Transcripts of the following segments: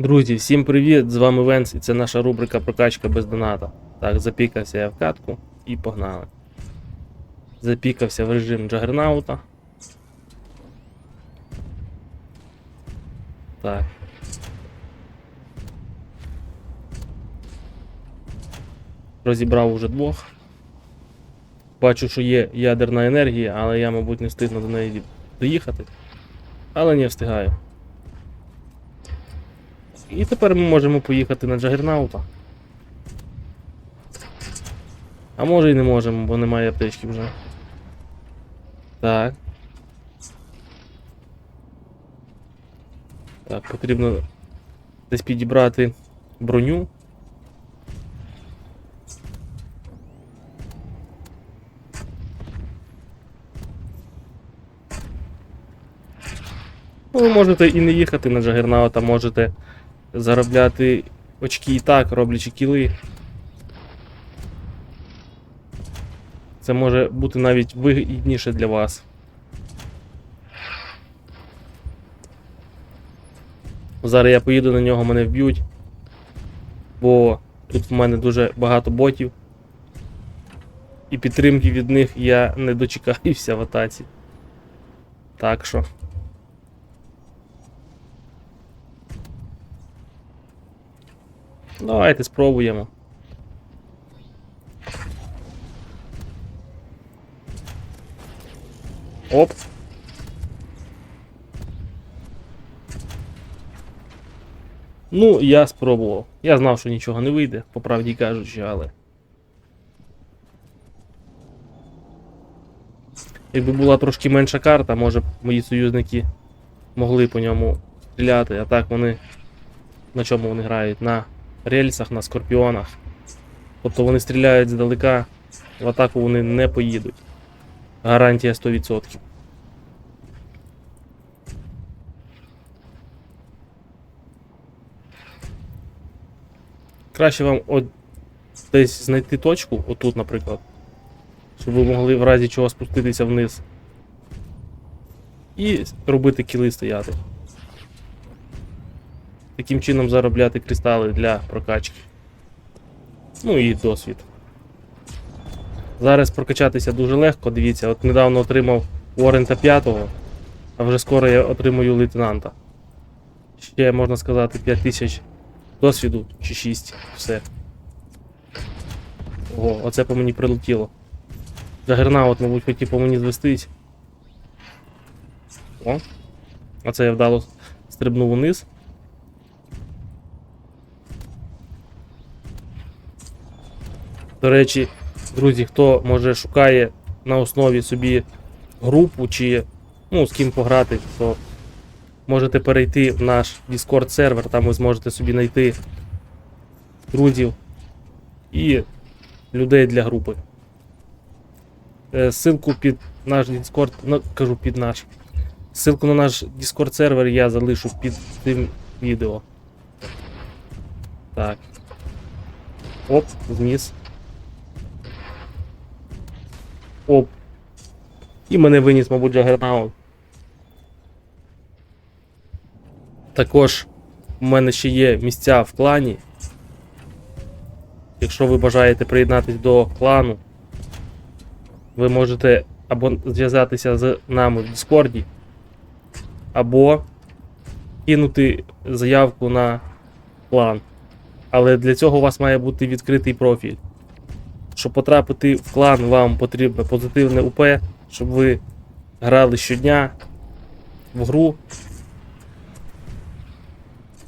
Друзі, всім привіт! З вами Венс і це наша рубрика Прокачка без доната. Так, запікався я в катку і погнали. Запікався в режим Джагернаута. Так. Розібрав уже двох. Бачу, що є ядерна енергія, але я, мабуть, не встигну до неї доїхати. Але не встигаю. І тепер ми можемо поїхати на Джагернаута. А може і не можемо, бо немає аптечки вже. Так. Так, потрібно десь підібрати броню. Ну, ви можете і не їхати на Джагернаута, можете заробляти очки і так, роблячи кіли. Це може бути навіть вигідніше для вас. Зараз я поїду на нього, мене вб'ють. Бо тут в мене дуже багато ботів. І підтримки від них я не дочекаюся в атаці. Так що. Давайте спробуємо. Оп. Ну, я спробував. Я знав, що нічого не вийде, по правді кажучи, але. Якби була трошки менша карта, може б мої союзники могли по ньому стріляти, а так вони. На чому вони грають? На рельсах, на скорпіонах. Тобто вони стріляють здалека, в атаку вони не поїдуть. Гарантія 100%. Краще вам от десь знайти точку, отут, наприклад, щоб ви могли в разі чого спуститися вниз. І робити кіли стояти. Таким чином заробляти кристали для прокачки. Ну і досвід. Зараз прокачатися дуже легко, дивіться, от недавно отримав Уоррента 5, а вже скоро я отримую лейтенанта. Ще можна сказати 5000 досвіду чи 6, все. Ого, оце по мені прилетіло. Джагернаут, мабуть, хотів по мені звестись. О. Оце я вдало стрибнув униз. До речі, друзі, хто може шукає на основі собі групу чи ну, з ким пограти, то можете перейти в наш Discord сервер, там ви зможете собі знайти друзів і людей для групи. Е, Ссылку під наш Discord, ну, кажу під наш. Ссылку на наш Discord сервер я залишу під цим відео. Так. Оп, вниз. Оп. І мене виніс, мабуть, Джагернаут. Також у мене ще є місця в клані. Якщо ви бажаєте приєднатися до клану, ви можете або зв'язатися з нами в Дискорді, або кинути заявку на клан. Але для цього у вас має бути відкритий профіль. Щоб потрапити в клан, вам потрібно позитивне УП, щоб ви грали щодня в гру.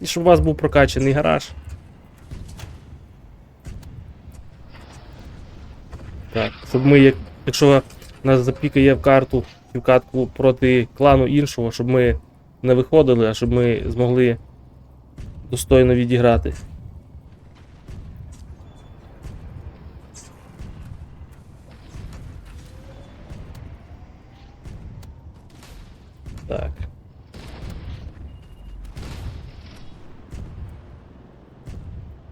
І щоб у вас був прокачаний гараж. Так, щоб ми, якщо нас запікає в карту і в катку проти клану іншого, щоб ми не виходили, а щоб ми змогли достойно відіграти.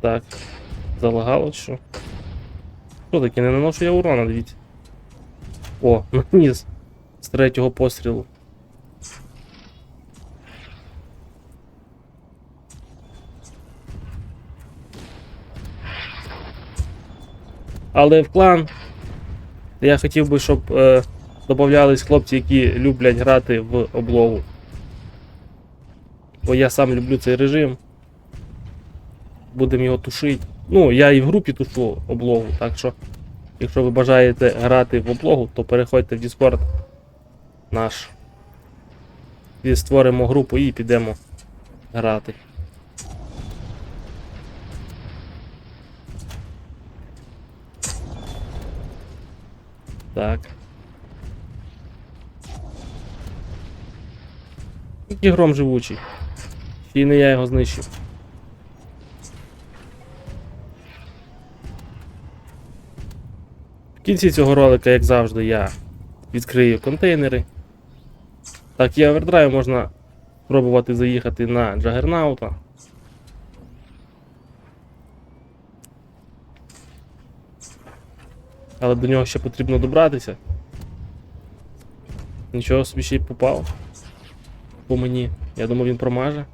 Так. Залагало що? Що таке, не наношу я урона, дивіться. О, наніс. З третього пострілу. Але в клан я хотів би, щоб е, додавались хлопці, які люблять грати в облогу. Бо я сам люблю цей режим. Будемо його тушити. Ну, я і в групі тушу облогу, так що, якщо ви бажаєте грати в облогу, то переходьте в Discord наш. І створимо групу і підемо грати. Так. Який гром живучий. Й не я його знищив. Кінці цього ролика, як завжди, я відкрию контейнери. Так, є овердрайв, можна пробувати заїхати на Джагернаута. Але до нього ще потрібно добратися. Нічого собі ще й попав. По мені. Я думав він промаже.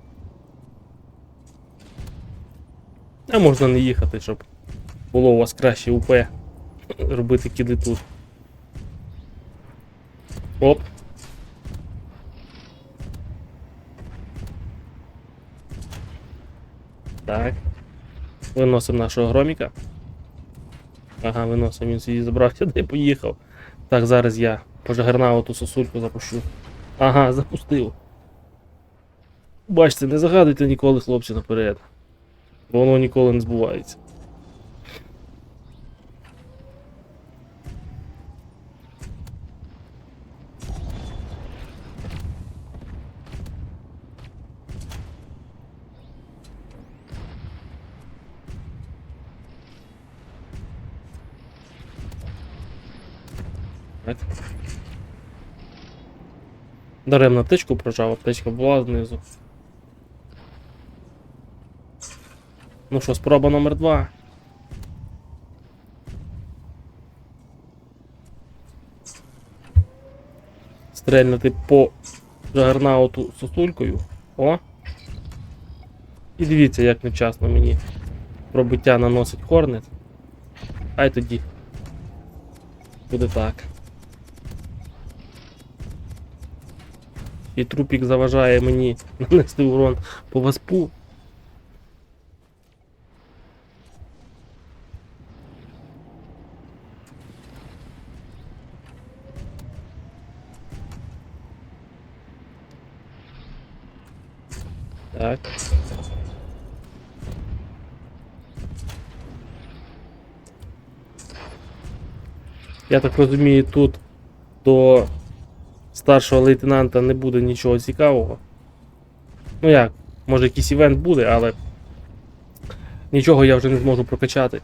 А можна не їхати, щоб було у вас краще УП. Робити кіди тут. Оп. Так. Виносимо нашого громіка. Ага, виносимо, він свій забрався, де поїхав. Так, зараз я по жагернауту сосульку запущу. Ага, запустив. Бачите, не загадуйте ніколи хлопці наперед. Воно ніколи не збувається. Даремно аптечку прожав, аптечка була знизу. Ну що, спроба номер два. Стрельнути по джагернауту сосулькою. О! І дивіться, як невчасно мені пробиття наносить хорнет. Ай тоді. Буде так. І трупік заважає мені нанести урон по васпу. Так. Я так розумію, тут до старшого лейтенанта не буде нічого цікавого. Ну як, може якийсь івент буде, але нічого я вже не зможу прокачати.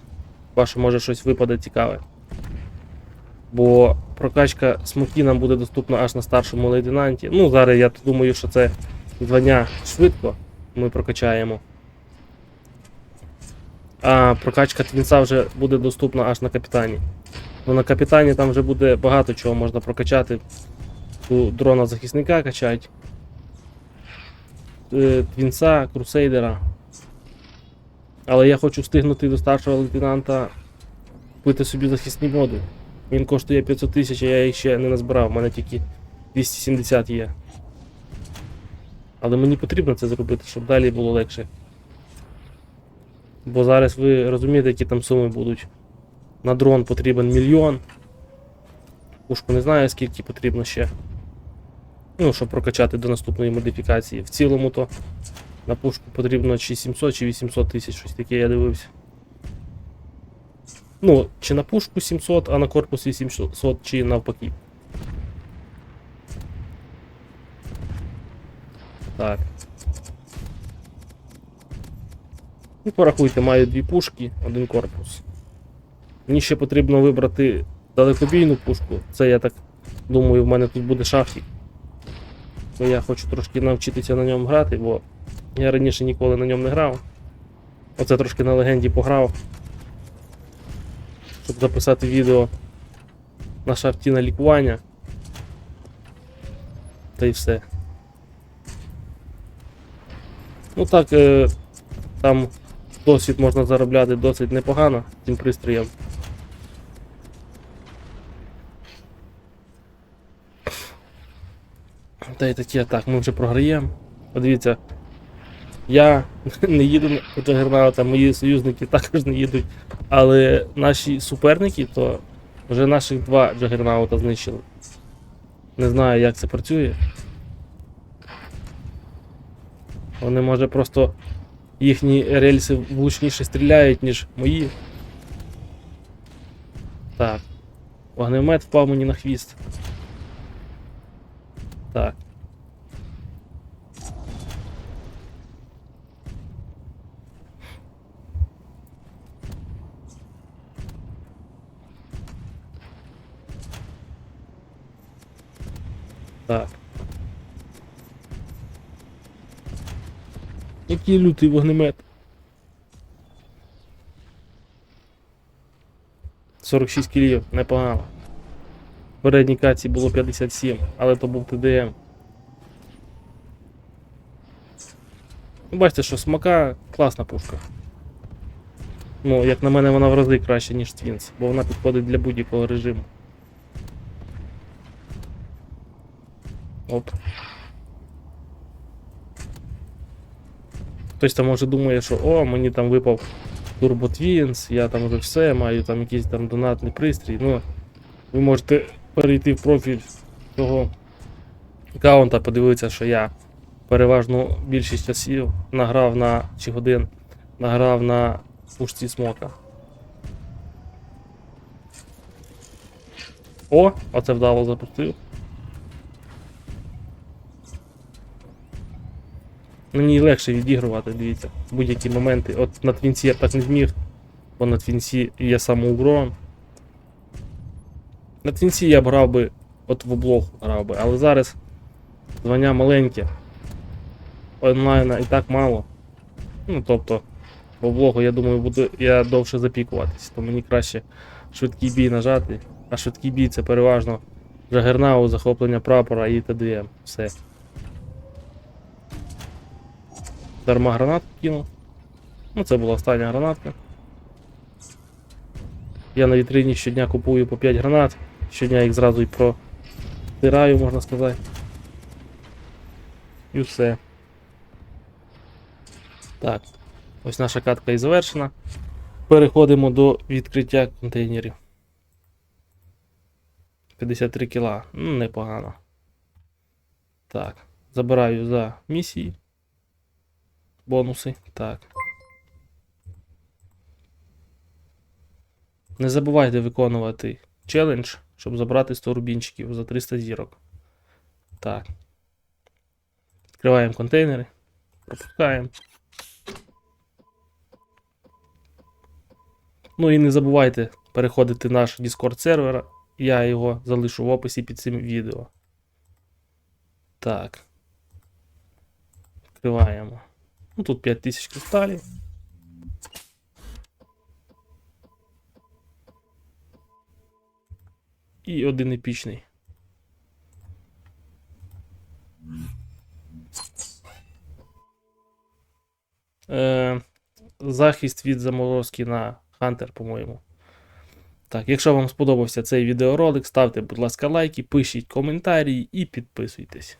Ваше може щось випаде цікаве. Бо прокачка смокі нам буде доступна аж на старшому лейтенанті. Ну, зараз я думаю, що це звання швидко ми прокачаємо. А прокачка твінса вже буде доступна аж на капітані. Ну на капітані там вже буде багато чого можна прокачати. Ту дрона захисника качать. Е, Твінса, крусейдера. Але я хочу встигнути до старшого лейтенанта купити собі захисні моди. Він коштує 500 тисяч, а я їх ще не назбирав, у мене тільки 270 є. Але мені потрібно це зробити, щоб далі було легше. Бо зараз ви розумієте, які там суми будуть. На дрон потрібен мільйон. Пушку не знаю, скільки потрібно ще. Ну, щоб прокачати до наступної модифікації. В цілому то на пушку потрібно чи 700, чи 800 тисяч, щось таке я дивився. Ну, чи на пушку 700, а на корпус 800, чи навпаки. Так. Ну, порахуйте, маю дві пушки, один корпус. Мені ще потрібно вибрати далекобійну пушку. Це я так думаю, в мене тут буде шафік. Бо я хочу трошки навчитися на ньому грати, бо я раніше ніколи на ньому не грав. Оце трошки на легенді пограв. Щоб записати відео на шафті на лікування. Та й все. Ну так, е, там досвід можна заробляти досить непогано цим пристроєм. Та й таке, так, ми вже програємо. Подивіться, я не їду на Джагернаута, мої союзники також не їдуть. Але наші суперники, то вже наших два Джагернаута знищили. Не знаю, як це працює. Вони, може, просто їхні рельси влучніше стріляють, ніж мої. Так. Вогнемет впав мені на хвіст. Так. Так. Який лютий вогнемет. 46 кілів, непогано. В передній каці було 57, але то був ТДМ. Ну, Бачите, що смака класна пушка. Ну, як на мене, вона в рази краще, ніж Twins, бо вона підходить для будь-якого режиму. Оп. Хтось там може думає, що о, мені там випав Turbo Twins, я там вже все, маю там якийсь там донатний пристрій. Ну, ви можете перейти в профіль цього аккаунта, подивитися, що я переважно більшість часів награв на чи годин награв на пушці смока. О, оце вдало запустив. Мені легше відігрувати, дивіться, будь-які моменти. От на твінці я так не зміг, бо на твінці є самоугром. На твінці я б грав би, от в облог грав би, але зараз звання маленьке. Онлайна і так мало. Ну, тобто, в облогу, я думаю, буду я довше запікуватись, то мені краще швидкий бій нажати, а швидкий бій це переважно жагернау, захоплення прапора і ТДМ. Все. Дарма гранатку кинув. Ну, це була остання гранатка. Я на вітрині щодня купую по 5 гранат, щодня їх зразу і протираю, можна сказати. І все. Так, ось наша катка і завершена. Переходимо до відкриття контейнерів. 53 кіла. Непогано. Так, забираю за місії. Бонуси. Так. Не забувайте виконувати челендж, щоб забрати 100 рубінчиків за 300 зірок. Так. Відкриваємо контейнери. Пропускаємо. Ну і не забувайте переходити наш Discord сервер. Я його залишу в описі під цим відео. Так. Відкриваємо. Ну, тут 5000 кристалів. І один епічний. Е, захист від заморозки на Хантер, по-моєму. Так, якщо вам сподобався цей відеоролик, ставте, будь ласка, лайки, пишіть коментарі і підписуйтесь.